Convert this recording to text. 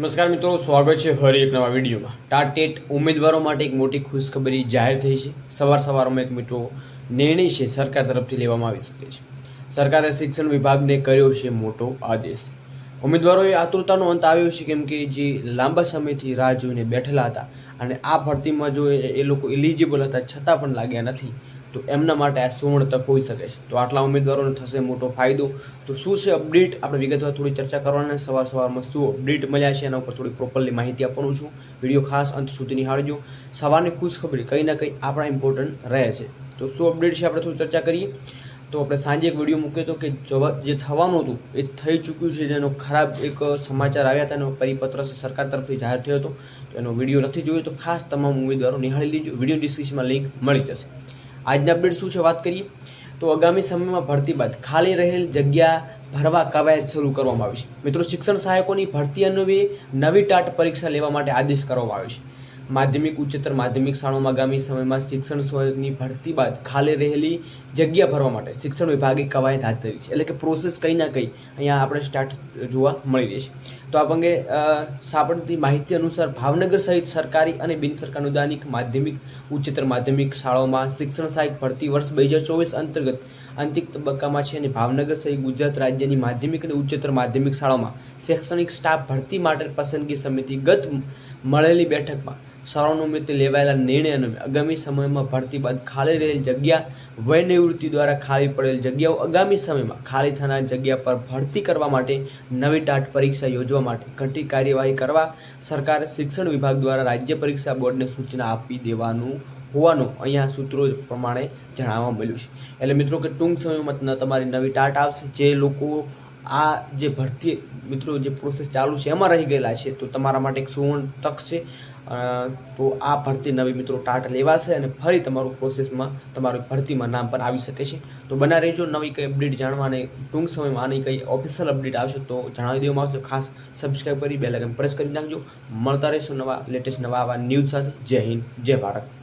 નમસ્કાર મિત્રો, સ્વાગત છે ફરી એક નવા વિડીયોમાં. ટાટેટ ઉમેદવારો માટે એક મોટી ખુશખબરી જાહેર થઈ છે. સવાર સવારમાં એક મિત્રો નિર્ણય છે સરકાર તરફથી લેવામાં આવી શકે છે. સરકારે શિક્ષણ વિભાગને કર્યો છે મોટો આદેશ. ઉમેદવારોએ આતુરતાનો અંત આવ્યો છે, કેમ કે જે લાંબા સમયથી રાહ જોઈને બેઠેલા હતા અને આ ભરતીમાં જો એ લોકો એલિજિબલ હતા, છતાં પણ લાગ્યા નથી. તો એમના માટે આ સુવર્ણ તક હોઈ શકે છે. તો આટલા ઉમેદવારોને થશે મોટો ફાયદો. તો શું છે અપડેટ? આપણે વિગતવાર થોડી ચર્ચા કરવાના સવાર સવારમાં શું અપડેટ મળ્યા છે એના ઉપર થોડી પ્રોપરલી માહિતી આપવાનું છું. વીડિયો ખાસ અંત સુધી નિહાળજો. સવારની ખુશખબરી કંઈ ના કંઈ આપણા ઇમ્પોર્ટન્ટ રહે છે. તો શું અપડેટ છે આપણે થોડી ચર્ચા કરીએ? તો આપણે સાંજે એક વીડિયો મૂક્યો હતો કે જે થવાનું હતું એ થઈ ચૂક્યું છે. જેનો ખરાબ એક સમાચાર આવ્યા હતા. એનો પરિપત્ર સરકાર તરફથી જાહેર થયો હતો. તો એનો વીડિયો નથી જોયો તો ખાસ તમામ ઉમેદવારો નિહાળી લીજો. વીડિયો ડિસ્ક્રિપ્શનમાં લિંક મળી જશે. આજના અપડેટ શું છે વાત કરીએ? તો આગામી સમયમાં ભરતી બાદ ખાલી રહેલ જગ્યા ભરવા કવાયત શરૂ કરવામાં આવી છે. મિત્રો, શિક્ષણ સહાયકોની ભરતી અન્વયે નવી ટાટ પરીક્ષા લેવા માટે આદેશ કરવામાં આવ્યો છે. માધ્યમિક, ઉચ્ચતર માધ્યમિક શાળાઓમાં આગામી સમયમાં શિક્ષણ સહાયકની ભરતી બાદ ખાલી રહેલી જગ્યા ભરવા માટે શિક્ષણ વિભાગે કવાયત હાથ ધરી છે. એટલે કે પ્રોસેસ કંઈ ના કંઈ અહીંયા આપણે સ્ટાર્ટ જોવા મળી રહી છે. તો આ અંગે સાંપડતી માહિતી અનુસાર ભાવનગર સહિત સરકારી અને બિન સરકાર અનુદાનિક માધ્યમિક, ઉચ્ચતર માધ્યમિક શાળાઓમાં શિક્ષણ સહાયક ભરતી વર્ષ બે હજાર ચોવીસ અંતર્ગત અંતિમ તબક્કામાં છે અને ભાવનગર સહિત ગુજરાત રાજ્યની માધ્યમિક અને ઉચ્ચતર માધ્યમિક શાળાઓમાં શૈક્ષણિક સ્ટાફ ભરતી માટે પસંદગી સમિતિ ગત મળેલી બેઠકમાં શાળાઓનું લેવાયેલા નિર્ણય અનુસાર આગામી સમયમાં ભરતી બાદ ખાલી રહેલ જગ્યા વય નિવૃત્તિ દ્વારા ખાલી પડેલ જગ્યાઓ આગામી સમયમાં ખાલી થનાર જગ્યા પર ભરતી કરવા માટે નવી ટાટ પરીક્ષા યોજવા માટે ઘટી કાર્યવાહી કરવા સરકારે શિક્ષણ વિભાગ દ્વારા રાજ્ય પરીક્ષા બોર્ડને સૂચના આપી દેવાનું હોવાનું અહીંયા સૂત્રો પ્રમાણે જણાવવા મળ્યું છે. એટલે મિત્રો કે ટૂંક સમયમાં તમારી નવી ટાટ આવશે, જે લોકો આ જે ભરતી મિત્રો જે પ્રોસેસ ચાલુ છે એમાં રહી ગયેલા છે, તો તમારા માટે એક સુવર્ણ તક છે. તો આ ભરતી નવી મિત્રો ટાટ લેવાશે અને ફરી તમારું પ્રોસેસમાં તમારું ભરતીમાં નામ પણ આવી શકે છે. તો બના રહેજો, નવી કંઈ અપડેટ જાણવા ટૂંક સમયમાં આની કંઈ ઓફિશિયલ અપડેટ આવશે તો જણાવી દેવામાં આવશે. ખાસ સબસ્ક્રાઈબ કરી બે આઇકન પ્રેસ કરી નાખજો. મળતા રહેશો નવા લેટેસ્ટ નવા આવા ન્યૂઝ સાથે. જય હિન્દ, જય ભારત.